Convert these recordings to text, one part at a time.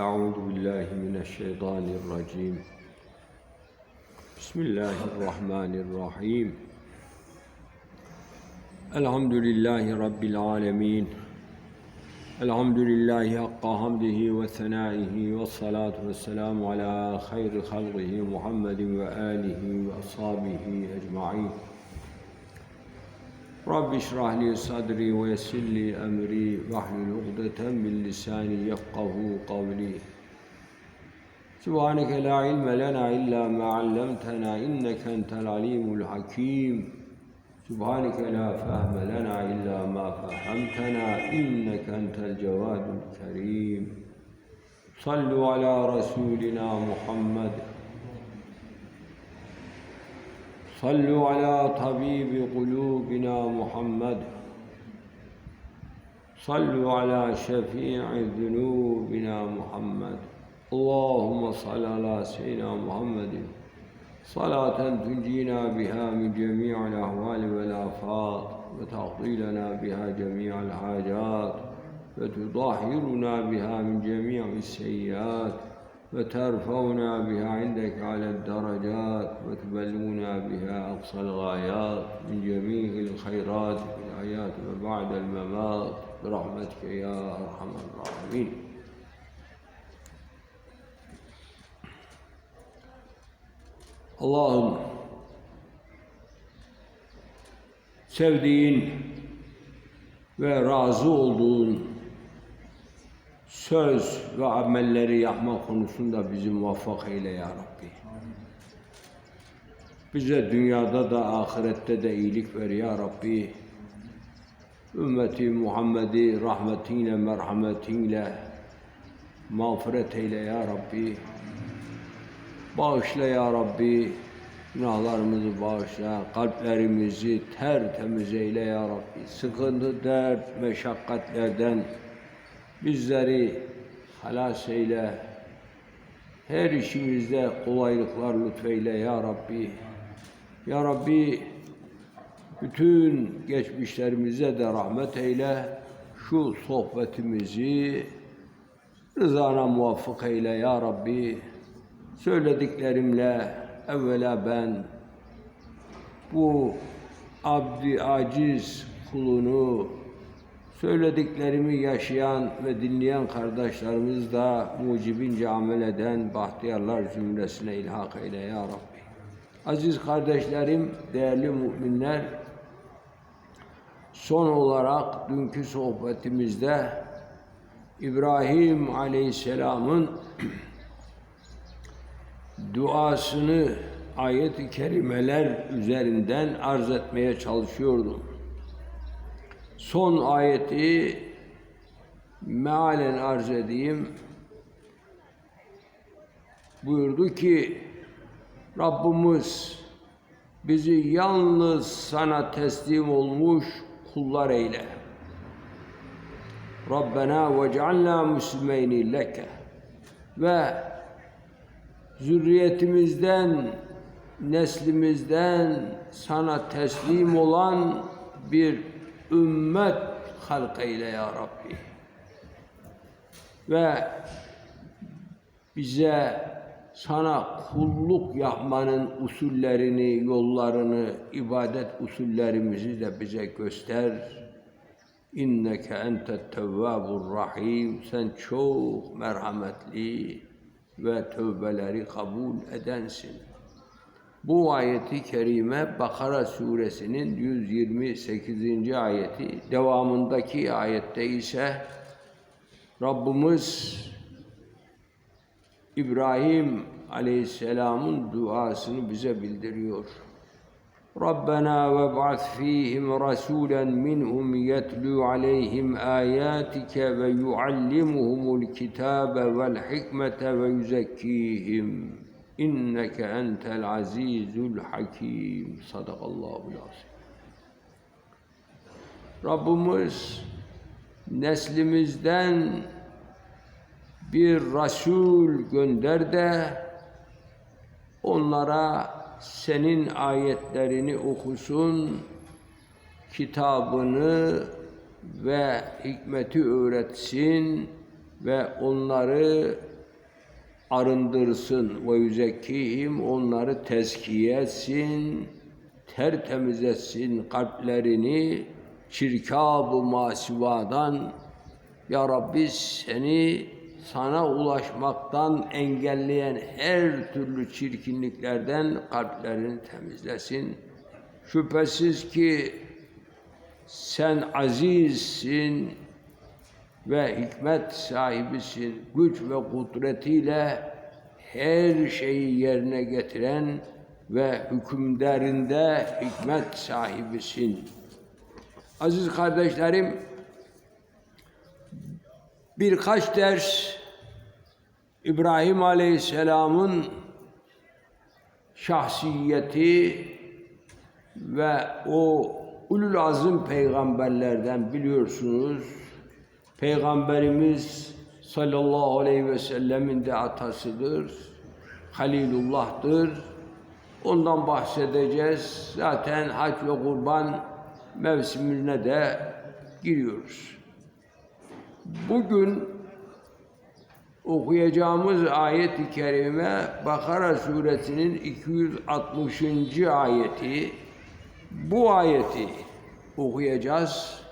أعوذ بالله من الشيطان الرجيم. بسم الله الرحمن الرحيم. الحمد لله رب العالمين. الحمد لله حق حمده وثنائه والصلاة والسلام على خير خلقه محمد وآله وأصحابه أجمعين. رب اشرح لي صدري ويسر لي أمري واحلل عقدة من لساني يفقه قولي. سبحانك لا علم لنا إلا ما علمتنا إنك أنت العليم الحكيم. سبحانك لا فهم لنا إلا ما فهمتنا إنك أنت الجواد الكريم. صلوا على رسولنا محمد. صلوا على طبيب قلوبنا محمد. صلوا على شفيع ذنوبنا محمد. اللهم صل على سيدنا محمد. صلاة تنجينا بها من جميع الأهوال والآفات وتقضي لنا بها جميع الحاجات وتطهرنا بها من جميع السيئات. وترفعنا بها عندك على الدرجات وتبلغنا بها أقصى الغايات من جميع الخيرات في الحياة وبعد الممات. برحمتك يا أرحم الراحمين. Allah'ım sevdiğin ve razı olduğun söz ve amelleri yapma konusunda bizi muvaffak eyle ya Rabbi. Bize dünyada da ahirette de iyilik ver ya Rabbi. Ümmeti Muhammed'i rahmetinle, merhametinle mağfiret eyle ya Rabbi. Bağışla ya Rabbi. Günahlarımızı bağışla, kalplerimizi tertemiz eyle ya Rabbi. Sıkıntı, dert, meşakkatlerden bizleri halas eyle. Her işimizde kolaylıklar lütfeyle ya Rabbi. Ya Rabbi bütün geçmişlerimize de rahmet eyle. Şu sohbetimizi rızana muvaffak eyle ya Rabbi. Söylediklerimle evvela ben bu abdi aciz kulunu söylediklerimi yaşayan ve dinleyen kardeşlerimiz da mucibince amel eden bahtiyarlar cümlesine ilhak eyle ya Rabbi. Aziz kardeşlerim, değerli müminler, son olarak dünkü sohbetimizde İbrahim Aleyhisselam'ın duasını ayet-i kerimeler üzerinden arz etmeye çalışıyordum. Son ayeti mealen arz edeyim. Buyurdu ki Rabbimiz bizi yalnız sana teslim olmuş kullar eyle. Rabbena ve cealna müslimeyni leke ve zürriyetimizden, neslimizden sana teslim olan bir ümmet halk ya Rabbi. Ve bize sana kulluk yapmanın usullerini, yollarını, ibadet usullerimizi de bize göster. İnneke entet tevvabur rahim. Sen çok merhametli ve tövbeleri kabul edensin. Bu ayeti kerime Bakara suresinin 128. ayeti. Devamındaki ayette ise Rabbimiz İbrahim Aleyhisselam'ın duasını bize bildiriyor. Rabbena ve ba'ath fihim rasulen minhum yetlu aleyhim ayatike ve yuallimuhumul kitabe vel hikmete ve yuzekkihim. İnneke entel azizul hakim. Sadakallahu lazim. Rabbimiz neslimizden bir Resul gönder de onlara senin ayetlerini okusun, kitabını ve hikmeti öğretsin ve onları arındırsın ve yüzekkihim onları tezkiye etsin, tertemiz etsin kalplerini çirkab-ı masivadan Ya Rabbi seni sana ulaşmaktan engelleyen her türlü çirkinliklerden kalplerini temizlesin. Şüphesiz ki sen azizsin ve hikmet sahibisin. Güç ve kudretiyle her şeyi yerine getiren ve hükümlerinde hikmet sahibisin. Aziz kardeşlerim, birkaç ders İbrahim Aleyhisselam'ın şahsiyeti ve o ulul azim peygamberlerden biliyorsunuz. Peygamberimiz sallallahu aleyhi ve sellemin de atasıdır. Halilullah'tır. Ondan bahsedeceğiz. Zaten hac ve kurban mevsimine de giriyoruz. Bugün okuyacağımız ayet-i kerime Bakara suresinin 260. ayeti. Bu ayeti okuyacağız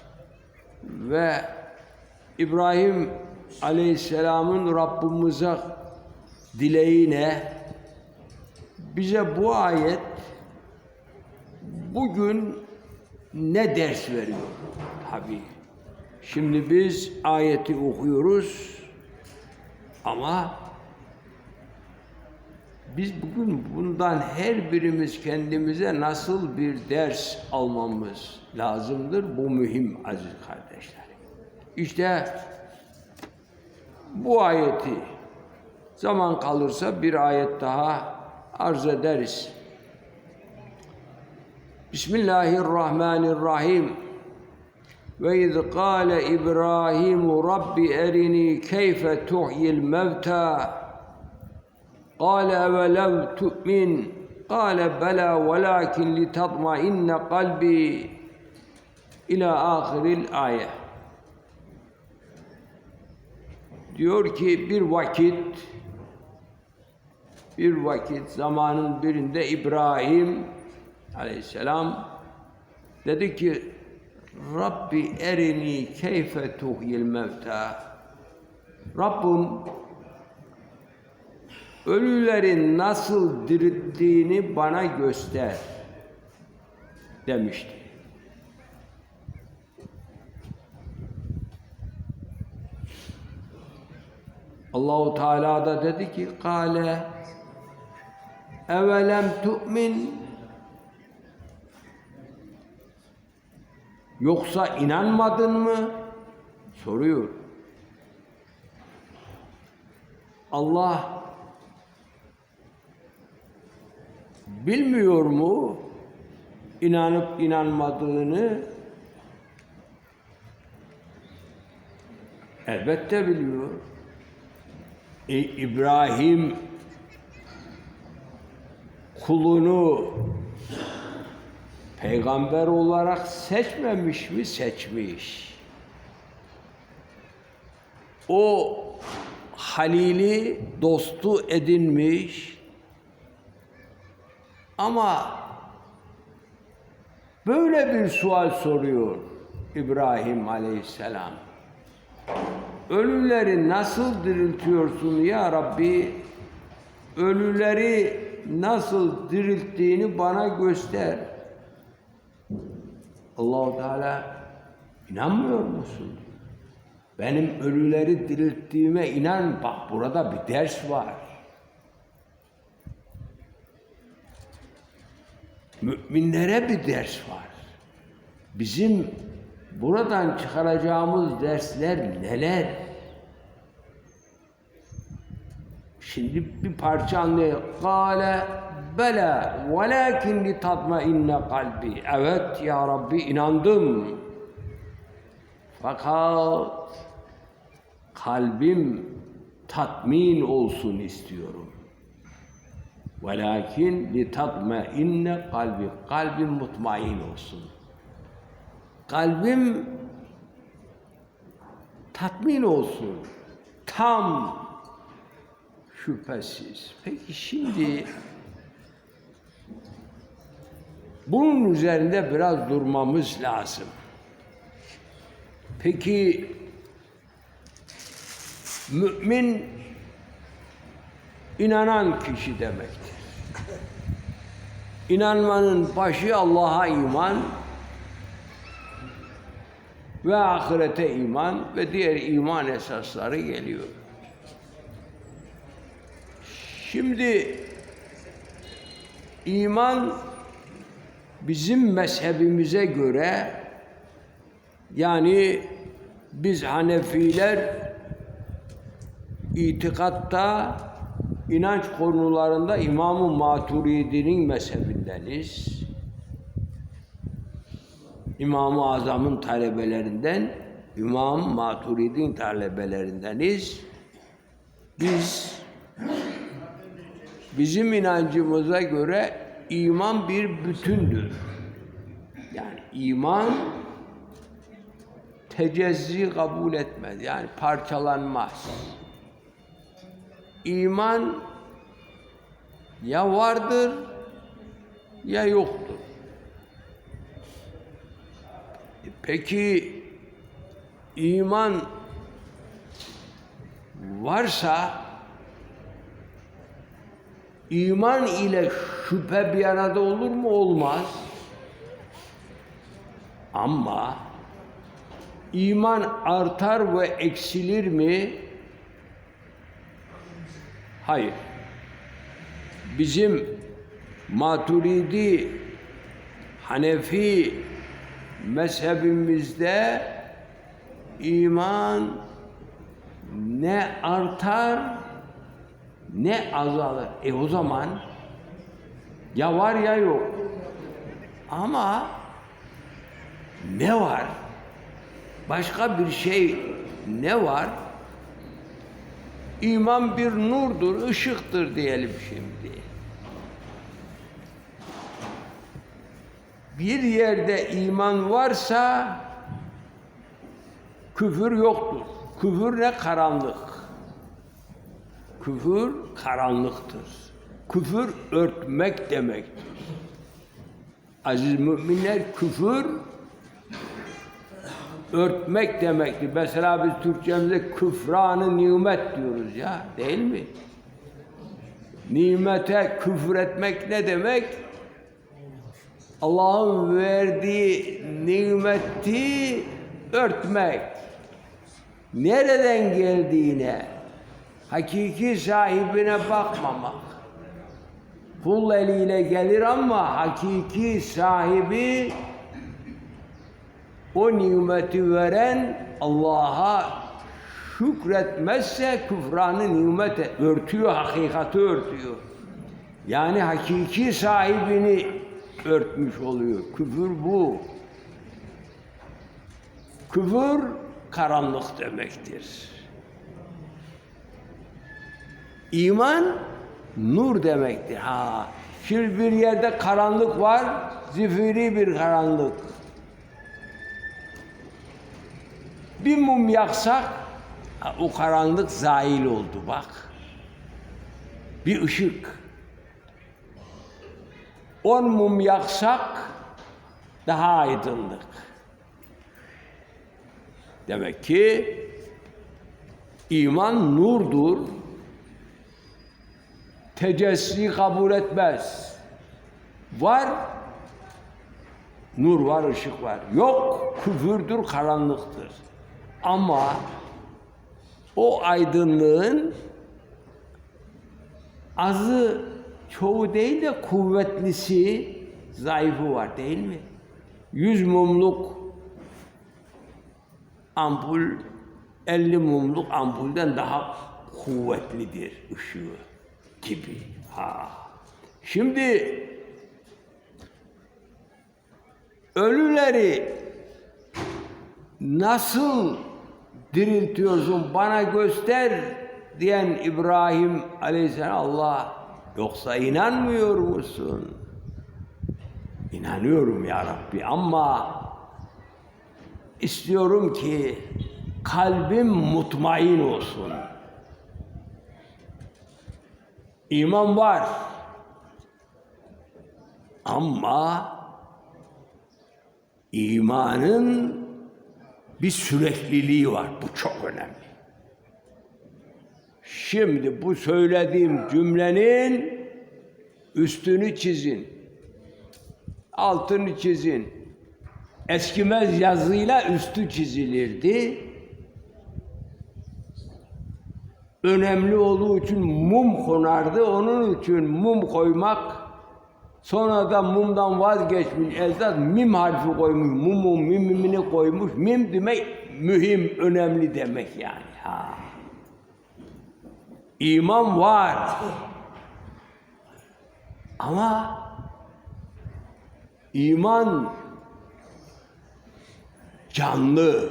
ve İbrahim Aleyhisselam'ın Rabbimize dileğine bize bu ayet bugün ne ders veriyor? Tabii. Şimdi biz ayeti okuyoruz ama biz bugün bundan her birimiz kendimize nasıl bir ders almamız lazımdır? Bu mühim aziz kardeşlerim. İşte bu ayeti zaman kalırsa bir ayet daha arz ederiz. Bismillahirrahmanirrahim. Ve iz kâle İbrahim Rabbi erini keyfe tuhyil mevta. Kâle evelev tu'min. Kâle bela velakin li tatmainne kalbi. İlâ âhiril ayet. Diyor ki bir vakit bir vakit zamanın birinde İbrahim aleyhisselam dedi ki Rabbi erini keyfe tuhyil mevta Rabbim ölülerin nasıl dirilttiğini bana göster demişti. Allahu Teala da dedi ki kale evelem tu'min yoksa inanmadın mı soruyor. Allah bilmiyor mu inanıp inanmadığını? Elbette biliyor. İbrahim kulunu peygamber olarak seçmemiş mi? Seçmiş. O Halil'i dostu edinmiş. Ama böyle bir sual soruyor İbrahim Aleyhisselam. Ölüleri nasıl diriltiyorsun ya Rabbi? Ölüleri nasıl dirilttiğini bana göster. Allahu Teala inanmıyor musun? Benim ölüleri dirilttiğime inan. Bak burada bir ders var. Müminlere bir ders var. Bizim buradan çıkaracağımız dersler neler? Şimdi bir parça anlayalım. Kale bela velakin li tatmainne kalbi. Evet ya Rabbi inandım. Fakat kalbim tatmin olsun istiyorum. Velakin li tatmainne kalbi. Kalbim mutmain olsun. Kalbim tatmin olsun. Tam Şüphesiz. Peki şimdi bunun üzerinde biraz durmamız lazım. Peki mümin inanan kişi demektir. İnanmanın başı Allah'a iman ve ahirete iman ve diğer iman esasları geliyor. Şimdi iman bizim mezhebimize göre yani biz Hanefiler itikatta inanç konularında İmam-ı Maturidi'nin mezhebindeniz. İmam-ı Azam'ın talebelerinden İmam Maturidi'nin talebelerindeniz. Biz bizim inancımıza göre iman bir bütündür. Yani iman tecezzi kabul etmez. Yani parçalanmaz. İman ya vardır ya yoktur. E Peki iman varsa iman ile şüphe bir arada olur mu? Olmaz. Ama iman artar ve eksilir mi? Hayır. Bizim Maturidi, Hanefi mezhebimizde iman ne artar ne azalır. E o zaman ya var ya yok. Ama ne var? Başka bir şey ne var? İman bir nurdur, ışıktır diyelim şimdi. Bir yerde iman varsa küfür yoktur. Küfür ne? Karanlık. Küfür karanlıktır. Küfür örtmek demektir. Aziz müminler küfür örtmek demektir. Mesela biz Türkçemizde küfranı nimet diyoruz ya değil mi? Nimete küfür etmek ne demek? Allah'ın verdiği nimeti örtmek. Nereden geldiğine, hakiki sahibine bakmamak. Kul eliyle gelir ama hakiki sahibi o nimeti veren Allah'a şükretmezse küfranı nimete örtüyor, hakikati örtüyor. Yani hakiki sahibini örtmüş oluyor. Küfür bu. Küfür karanlık demektir. İman nur demektir. Ha. Şimdi bir yerde karanlık var, zifiri bir karanlık. Bir mum yaksak o karanlık zail oldu bak. Bir ışık. On mum yaksak daha aydınlık. Demek ki iman nurdur. Tecessi kabul etmez. Var, nur var, ışık var. Yok, küfürdür, karanlıktır. Ama o aydınlığın azı çoğu değil de kuvvetlisi, zayıfı var değil mi? Yüz mumluk ampul 50 mumluk ampulden daha kuvvetlidir ışığı gibi. Ha. Şimdi ölüleri nasıl diriltiyorsun bana göster diyen İbrahim Aleyhisselam Allah yoksa inanmıyor musun? İnanıyorum ya Rabbi ama istiyorum ki kalbim mutmain olsun. İman var. Ama imanın bir sürekliliği var. Bu çok önemli. Şimdi bu söylediğim cümlenin üstünü çizin. Altını çizin. Eskimez yazıyla üstü çizilirdi. Önemli olduğu için mum konardı. Onun için mum koymak Sonra da mumdan vazgeçmiş Ezdad mim harfi koymuş. Mumun mimimini koymuş. Mim demek mühim, önemli demek yani. Ha. İman var. Ama iman canlı,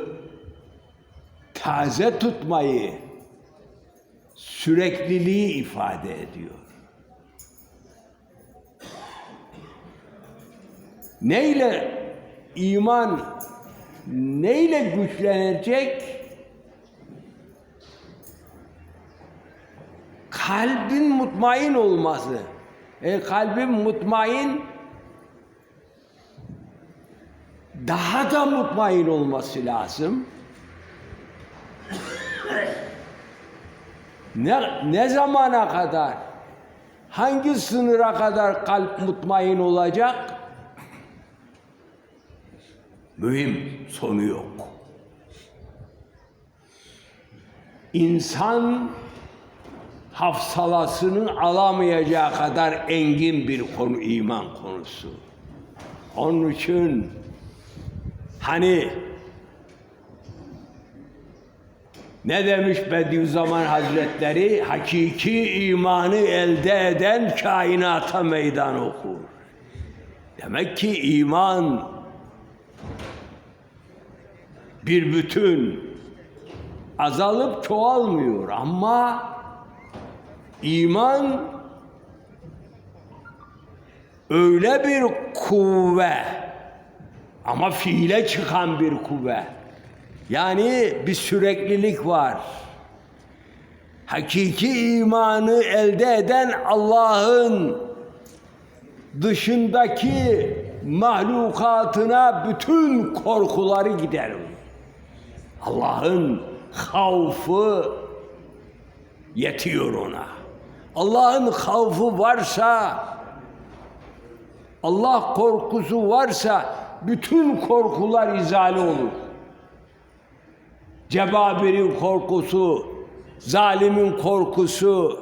taze tutmayı, sürekliliği ifade ediyor. Neyle iman neyle güçlenecek? Kalbin mutmain olması. E, kalbin mutmain daha da mutmain olması lazım. Ne, ne zamana kadar? Hangi sınıra kadar kalp mutmain olacak? Mühim, sonu yok. İnsan hafsalasının alamayacağı kadar engin bir konu iman konusu. Onun için hani ne demiş Bediüzzaman Hazretleri? Hakiki imanı elde eden kainata meydan okur. Demek ki iman bir bütün azalıp çoğalmıyor ama iman öyle bir kuvve ama fiile çıkan bir kuvve. Yani bir süreklilik var. Hakiki imanı elde eden Allah'ın dışındaki mahlukatına bütün korkuları giderir. Allah'ın havfı yetiyor ona. Allah'ın havfı varsa, Allah korkusu varsa bütün korkular izale olur. Cebabirin korkusu, zalimin korkusu,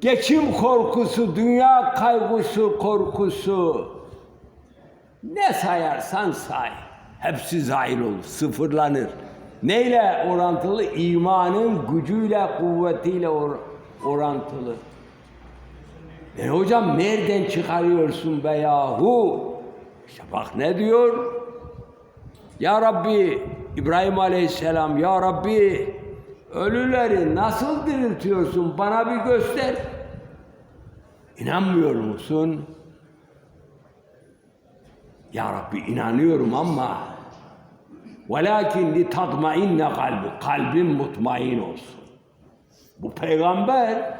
geçim korkusu, dünya kaygısı korkusu, ne sayarsan say. Hepsi zahir olur, sıfırlanır. Neyle orantılı? İmanın gücüyle, kuvvetiyle or orantılı. E hocam nereden çıkarıyorsun be yahu? İşte bak ne diyor? Ya Rabbi, İbrahim Aleyhisselam, Ya Rabbi, ölüleri nasıl diriltiyorsun? Bana bir göster. İnanmıyor musun? Ya Rabbi inanıyorum ama li tatmainne kalbi kalbim mutmain olsun. Bu peygamber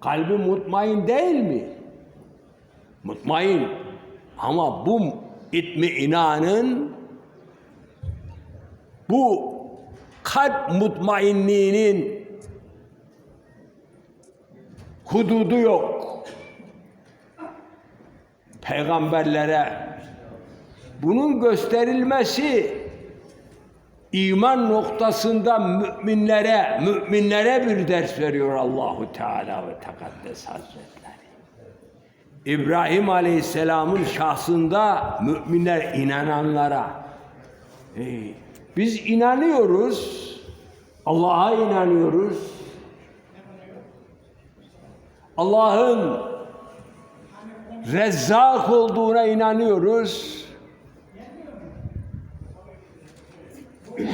kalbi mutmain değil mi? Mutmain. Ama bu itmi inanın bu kalp mutmainliğinin hududu yok peygamberlere bunun gösterilmesi iman noktasında müminlere müminlere bir ders veriyor Allahu Teala ve Tekaddes Hazretleri. İbrahim Aleyhisselam'ın şahsında müminler inananlara biz inanıyoruz Allah'a inanıyoruz Allah'ın Rezzak olduğuna inanıyoruz.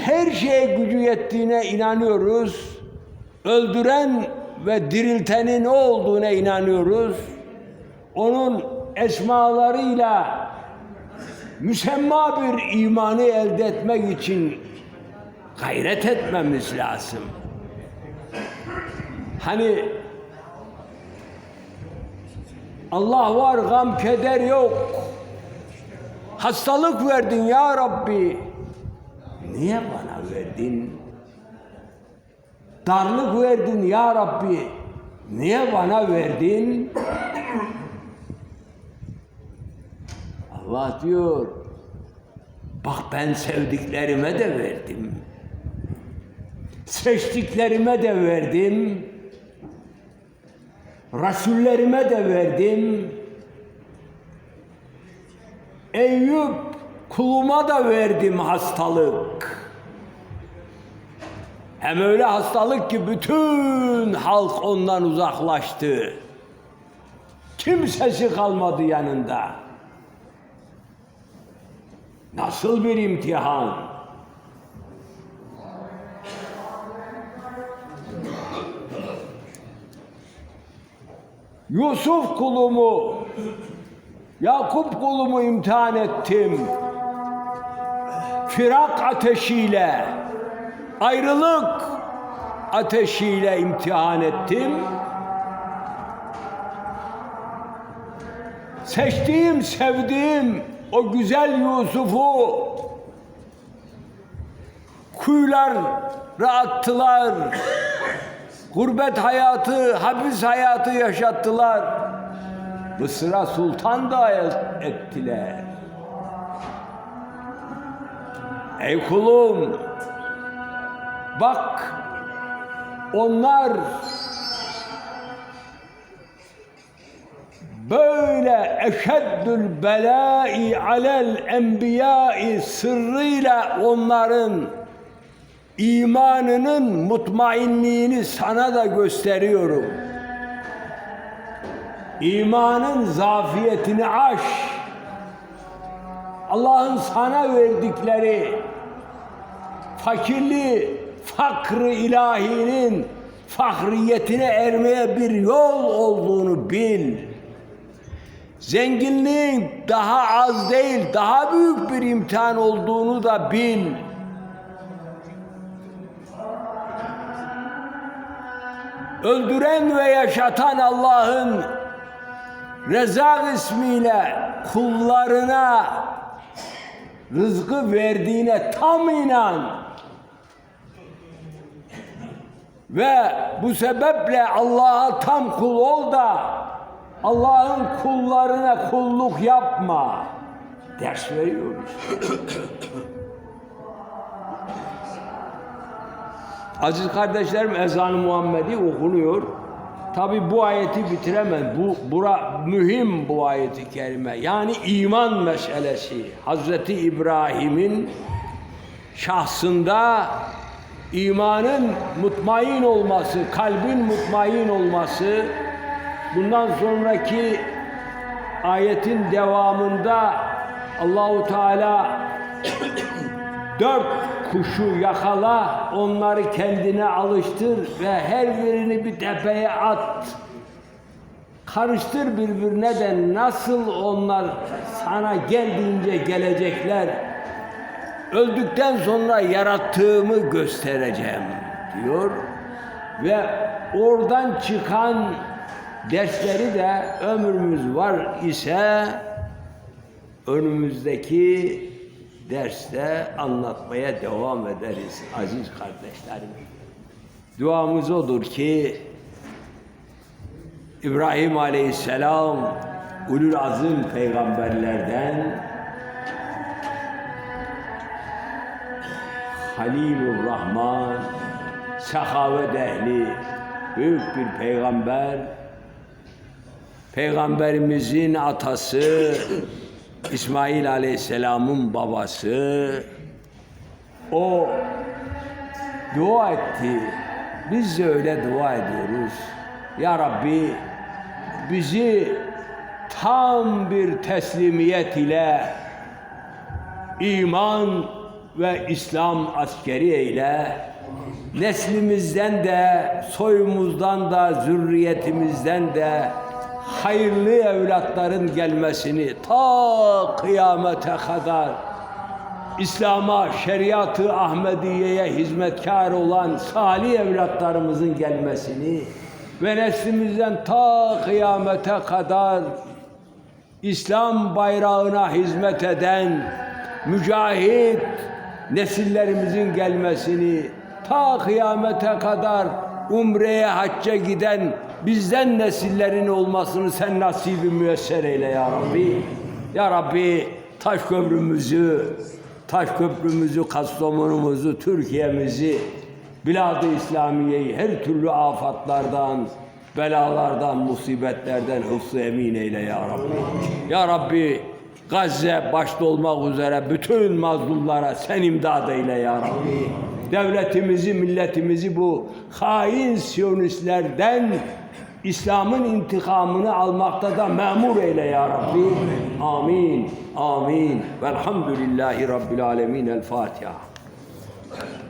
Her şeye gücü yettiğine inanıyoruz. Öldüren ve diriltenin o olduğuna inanıyoruz. Onun esmalarıyla müsemma bir imanı elde etmek için gayret etmemiz lazım. Hani Allah var, gam keder yok. Hastalık verdin ya Rabbi. Niye bana verdin? Darlık verdin ya Rabbi. Niye bana verdin? Allah diyor. Bak ben sevdiklerime de verdim. Seçtiklerime de verdim. Rasullerime de verdim. Eyüp kuluma da verdim hastalık. Hem öyle hastalık ki bütün halk ondan uzaklaştı. Kimsesi kalmadı yanında. Nasıl bir imtihan? Yusuf kulumu, Yakup kulumu imtihan ettim. Firak ateşiyle, ayrılık ateşiyle imtihan ettim. Seçtiğim, sevdiğim o güzel Yusuf'u kuyulara attılar. Gurbet hayatı, hapis hayatı yaşattılar. Mısır'a sultan da ettiler. Ey kulum, bak onlar böyle eşeddül belai alel enbiyai sırrıyla onların imanının mutmainliğini sana da gösteriyorum. İmanın zafiyetini aş. Allah'ın sana verdikleri fakirliği, fakrı ilahinin fahriyetine ermeye bir yol olduğunu bil. Zenginliğin daha az değil, daha büyük bir imtihan olduğunu da bil. Öldüren ve yaşatan Allah'ın Rezak ismiyle kullarına rızkı verdiğine tam inan. Ve bu sebeple Allah'a tam kul ol da Allah'ın kullarına kulluk yapma. Ders veriyoruz. Aziz kardeşlerim ezan-ı Muhammedi okunuyor. Tabi bu ayeti bitiremez. Bu bura mühim bu ayeti kerime. Yani iman meselesi. Hazreti İbrahim'in şahsında imanın mutmain olması, kalbin mutmain olması, bundan sonraki ayetin devamında Allahu Teala dört kuşu yakala, onları kendine alıştır ve her birini bir tepeye at. Karıştır birbirine de nasıl onlar sana geldiğince gelecekler. Öldükten sonra yarattığımı göstereceğim diyor. Ve oradan çıkan dersleri de ömrümüz var ise önümüzdeki derste anlatmaya devam ederiz aziz kardeşlerim. Duamız odur ki İbrahim Aleyhisselam ulul azim peygamberlerden Halilur Rahman sehavet ehli büyük bir peygamber Peygamberimizin atası İsmail Aleyhisselam'ın babası o dua etti. Biz de öyle dua ediyoruz. Ya Rabbi bizi tam bir teslimiyet ile iman ve İslam askeri eyle. Neslimizden de, soyumuzdan da, zürriyetimizden de hayırlı evlatların gelmesini ta kıyamete kadar İslam'a, şeriatı Ahmediye'ye hizmetkar olan salih evlatlarımızın gelmesini ve neslimizden ta kıyamete kadar İslam bayrağına hizmet eden mücahit nesillerimizin gelmesini ta kıyamete kadar umreye hacca giden bizden nesillerin olmasını sen nasibi müyesser eyle ya Rabbi. Ya Rabbi taş köprümüzü, taş köprümüzü, Kastamonumuzu, Türkiye'mizi, Bilad-ı İslamiye'yi her türlü afatlardan, belalardan, musibetlerden hıfzı emin eyle ya Rabbi. Ya Rabbi Gazze başta olmak üzere bütün mazlumlara sen imdad eyle ya Rabbi. Devletimizi, milletimizi bu hain siyonistlerden İslam'ın intikamını almakta da memur eyle ya Rabbi. Amin. Amin. Velhamdülillahi Rabbil Alemin. El Fatiha.